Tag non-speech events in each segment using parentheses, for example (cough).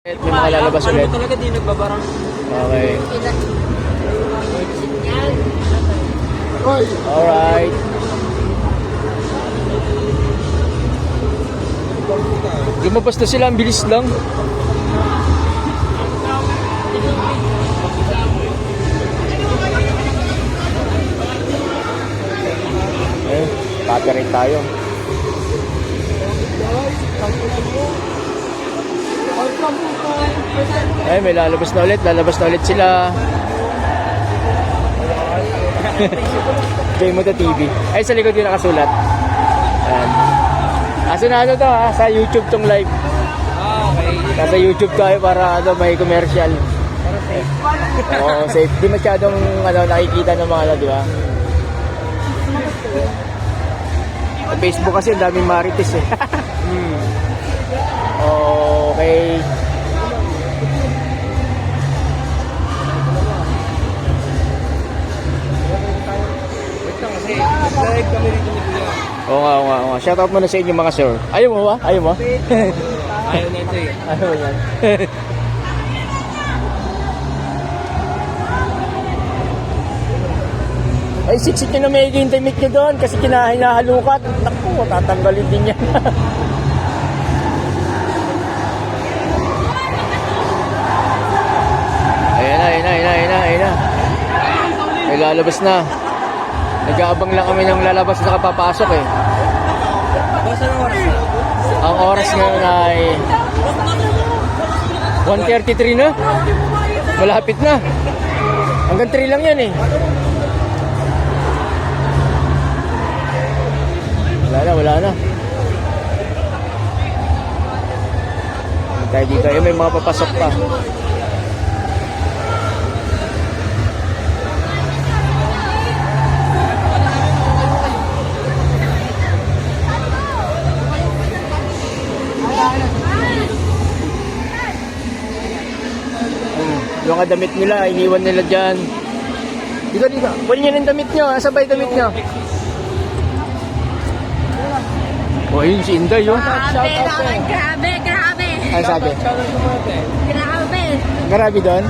May mga lalabas Ano ulit. ba talaga di nagbabarang? Okay. Alright. Lumabas na sila, ang bilis lang. Eh, copyright tayo. Ay, may lalabas na ulit. Lalabas na ulit sila. Joy mo TV. Ay, sa likod yung nakasulat. Ayan. Asa na ano to ha? Sa YouTube tong live. Ah. Nasa YouTube tayo para ano, may commercial. Oo, safe. Di masyadong ano, nakikita ng mga ano, di ba? Sa Facebook kasi ang daming marites eh. (laughs) Hmm. Okay. Nag-live kami rito ni Kuya. Oo nga, oo nga, oo nga. Shoutout muna sa inyo mga sir. Ayaw mo ba? Ayaw mo? (laughs) Ayaw na ito eh. Ayaw yan. (laughs) Ay, siksik nyo na may intimate nyo doon kasi kinahinahalukat. Naku, tatanggalin din yan. (laughs) lalabas na. Nag-aabang lang kami ng lalabas na kapapasok eh. Ang oras ngayon ay 1.33 na. Malapit na. Hanggang 3 lang yan eh. Wala na, wala na. Tayo dito. Ayun, may mga papasok pa. Yung nga damit nila, iniwan nila dyan. Dito, dito. Kunin nyo ng damit nyo. Asa ba yung damit nyo? Oh, yun si Inday, yun. Grabe naman, grabe, grabe. Ano sabi? Ko mga. Grabe. Grabe doon?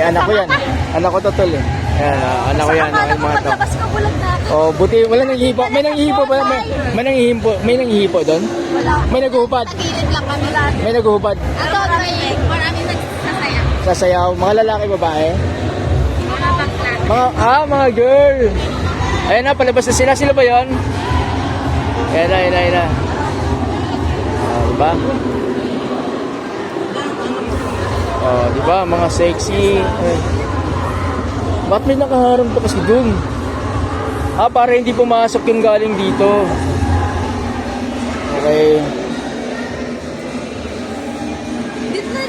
Eh, anak ko yan. Anak ko totol eh. Yan, ah, anak ko yan. Akala Ang mo mga to. maglabas ka bulag na ako. Oh, buti wala nang hihipo. May nang hihipo ba? May, may nang hihipo, may nang hihipo doon? Wala. May naguhupad. Tagilid lang kami lahat. May naguhupad. Ato, may maraming Sasayaw. Mga lalaki, babae. Mga bakla. Mga, ah, mga girl. Ayan na, palabas na sila. Sila ba yon? Ayan na, ayan na, ayan na. Ah, diba? Oh, diba? Mga sexy. Ay. Ba't may nakaharang pa kasi dun? Ah, para hindi pumasok yung galing dito. Okay.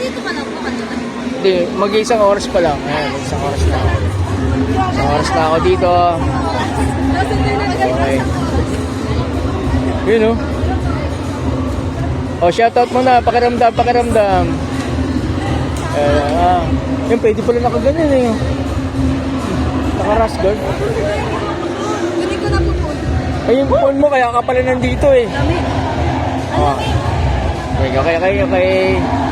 Dito ka lang po kanina. Hindi, mag-isang oras pa lang. Ayan, isang oras na ako. Isang oras na ako dito. Okay. Yun oh. Oh, shoutout mo na. Pakiramdam, pakiramdam. Eh, ah. Yun, pwede pala nakaganyan eh. Nakaras guard. Ko na po Ay, yung phone mo, kaya ka pala nandito eh. Dami. Oh. Okay, okay, okay, okay.